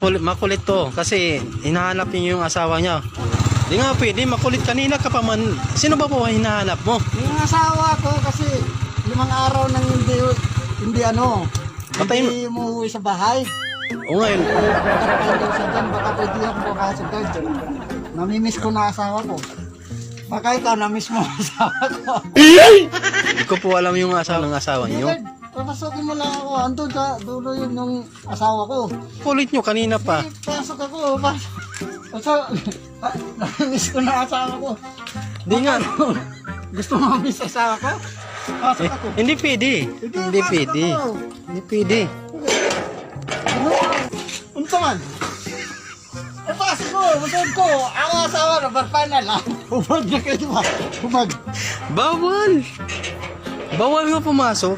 Kulit, makulit to kasi hinahanap niyo yung asawa niya. Di nga pwede, makulit kanina ka pa man. Sino ba po ang hinahanap mo? Yung asawa ko kasi limang araw nang hindi hindi ano, Patay mo. hindi umuwi sa bahay. O ngayon, Nakatayo daw siya dyan, baka pwede ako papasok doon. Namimiss ko na asawa ko. Baka ikaw namiss mo ang asawa ko. hindi ko po alam yung asawa ng asawa niyo. David, papasokin mo lang ako. Andun sa dulo yun yung asawa ko. Kulit nyo kanina pa. Eh, pasok ako. Pasok. Pasok. Pa- Namimiss ko na asawa ko. Di nga. Gusto mo mamiss asawa ko? Pasok Eh, ako. hindi pwede. Hindi pasok pwede. ako. Hindi pwede. Ano? Unta man. Eh, pasok ko. Masod ko. Ang asawa na final ah. Humag na kayo ba? Humag. Bawal! Bawal nga pumasok.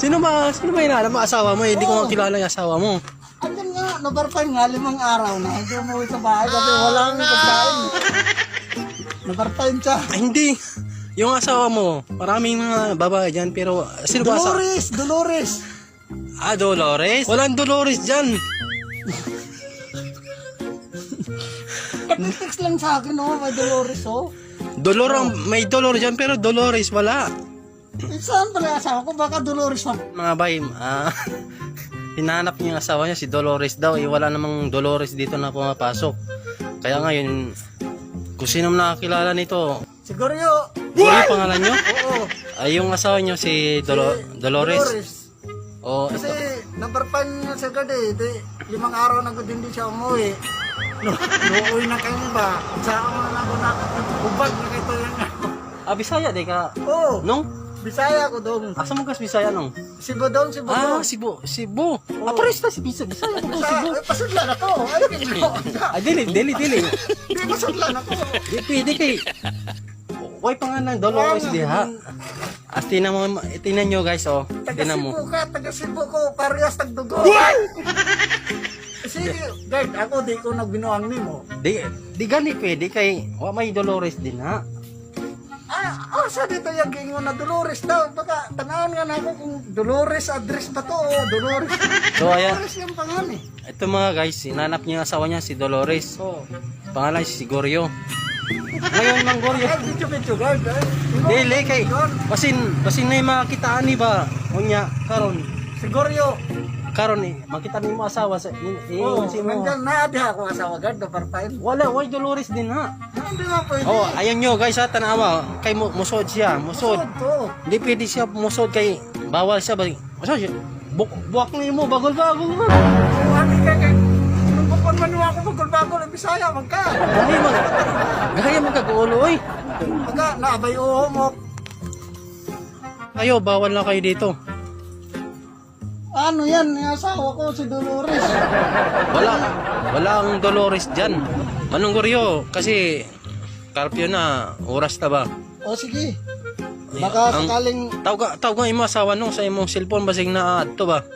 Sino ba, sino ba hinahanap mo asawa mo? Eh, Hindi ko makilala yung asawa mo. Andun nga, nabarpan nga limang araw na. Hindi umuwi sa bahay kasi wala kang pagkain. Nabarpan siya. Ay, hindi. Yung asawa mo, maraming mga babae dyan, pero sino ba asawa? Dolores! Dolores! Ah, Dolores? Walang Dolores dyan. Katitext lang sa akin, oh, may Dolores, oh. Dolor ang, may Dolor dyan, pero Dolores wala. Saan pala yung asawa ko? Baka Dolores na. Mga bay, ah, hinahanap niya yung asawa niya, si Dolores daw. Eh, wala namang Dolores dito na pumapasok. Kaya ngayon, kung sino nakakilala nito, Siguro yun. ano yung pangalan niyo? Oo. Ay, yung asawa niyo si Dolo- Dolores. Dolores. O, Kasi ito. nabarpan niya sa gad eh. Di, limang araw na ko din di siya umuwi. No, uuwi na kayo ba? Sa ako na ako na ubag na kayo yan. Ah, Bisaya, di ka. Oo. Nung? Bisaya ko dong. Asa mo kas Bisaya nung? Cebu dong, Cebu Ah, dong. Cebu. Cebu. Ah, pares si Bisa. Bisaya ko Bisaya. Cebu. Ay, pasudlan ako. Ay, hindi Ah, dili, dili, dili. Hindi, pasudlan ako. Di pwede kay. Why pa nga ng Dolores di ha? As tinan mo, tinan nyo guys oh. Taga Tinan mo. Cebu ka, taga Cebu ko, parehas tagdugo. Sige, guard, ako di ko nagbinuang nimo. Di, di gani pwede kay wa may Dolores din ha. Ah, oh, sa dito yung gingon na Dolores daw. Baka tanawin nga na ako kung Dolores address ba to o Dolores. So ayan, Dolores yung pangalan eh. ito mga guys, sinanap niya yung asawa niya si Dolores. Oh. Pangalan si Gorio. Ngayon mang Gorio. Ay, video video eh. Dili kay basin basin na yung makitaan ni ba? Unya karon. Siguryo. Karon eh, makita ni mo asawa sa eh, Oh, si mo. nandyan na adiha ako asawa guard do parpain. Wala, why Dolores din ha? Hindi nga pwede. Oh, ayan nyo guys ha, tanawa. Kay mo musod siya, musod. Sod to. Hindi pwede siya musod kay bawal siya ba? Masod siya. Buk buwak na mo, bagol-bagol man. Ano ka kay bukon man ako bagol-bagol ang Bisaya magka. Gaya mag Gaya magkagulo oy. Magka naabay uho mo. Kayo, bawal na kayo dito. Ano yan? Yung asawa ko si Dolores. Wala. Wala ang Dolores diyan. Manong Goryo, kasi karpyo na, oras na ba? O sige. Baka Ang- sakaling Tawga, tawga imo asawa nung sa imong cellphone basig na adto ba?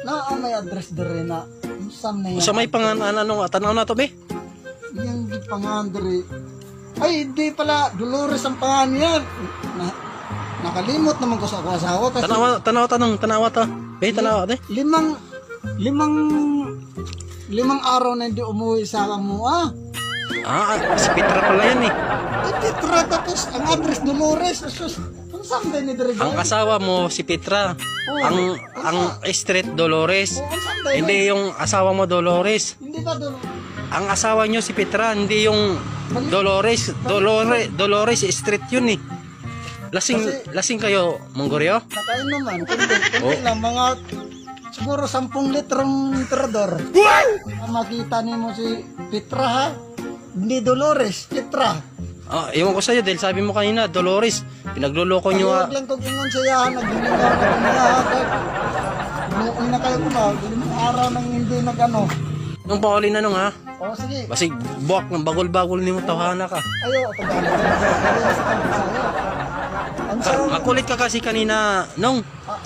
na ang may address dire na saan na yan? Sa may pangalan ano tanaw na to be? Yung pangalan dire. Ay, hindi pala. Dolores ang pangalan yan. Na, nakalimot naman ko sa ako asawa kasi Tanawa, tanawa tanong, tanawa ta. Be, tanawa te. limang limang limang araw na hindi umuwi sa mo ah. Ah, si Petra pala yan eh. Eh, Petra tapos ang address Dolores. Sus, ang saan ba ni dire? Ang asawa mo si Petra. Oo. Ang ang street Dolores. Oh, ang ba Hindi yung asawa mo Dolores. Hindi ba Dolores? Ang asawa nyo si Petra, hindi yung Dolores. Dolores, Dolores street yun eh. Lasing Kasi- lasing kayo, Mongorio? Nakain naman. Kundi, kundi Oh. lang, mga siguro 10 litrong trador. Makita ni mo si Petra ha? Hindi Dolores, Petra. Ah, iwan ko sa'yo dahil sabi mo kanina, Dolores, pinagluloko nyo ah. Huwag lang kong ingon sa iyahan, nagdilingaw ka niya ha? Na kayo ko ba? Araw nang hindi nag-ano. Nung pauli na nung ha, O sige, basig buwak ng bagol-bagol ni mo tawhana ka. ayo, pag-ano. Ang Ka- sarap. makulit ka kasi kanina, nung. Ah,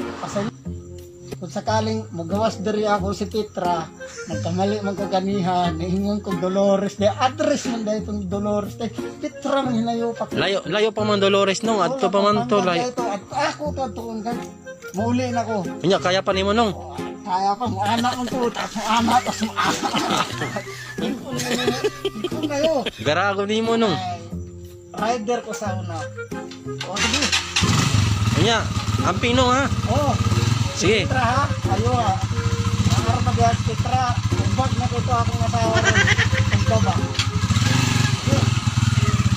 Kung sakaling magawas diri ako si Petra, nagkamali man ko ganihan, naingon ko Dolores, de address man dahil itong Dolores, de Petra man hinayo pa. Layo, layo pa man Dolores nung, adto pa man to, layo. At ako to, tuon ka. Mauli na ko. Kunya, kaya pa ni mo nung. Oh, Kaya pa, mo anak mo to, tapos mo anak, tapos mo anak. Iko na iko na yun. Garago ni mo nung. Rider ko sa una. Sige. Anya, ang pino ha. O, Sige. Titra ha, ayo ha. Ang arma diyan, Titra. Umbag na kito akong asawa rin. Ang baba.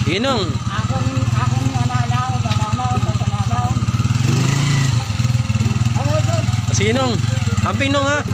Inong. Akong, akong nananaon, nananaon, nananaon. Ano yun? Sinong? Ang pino ha.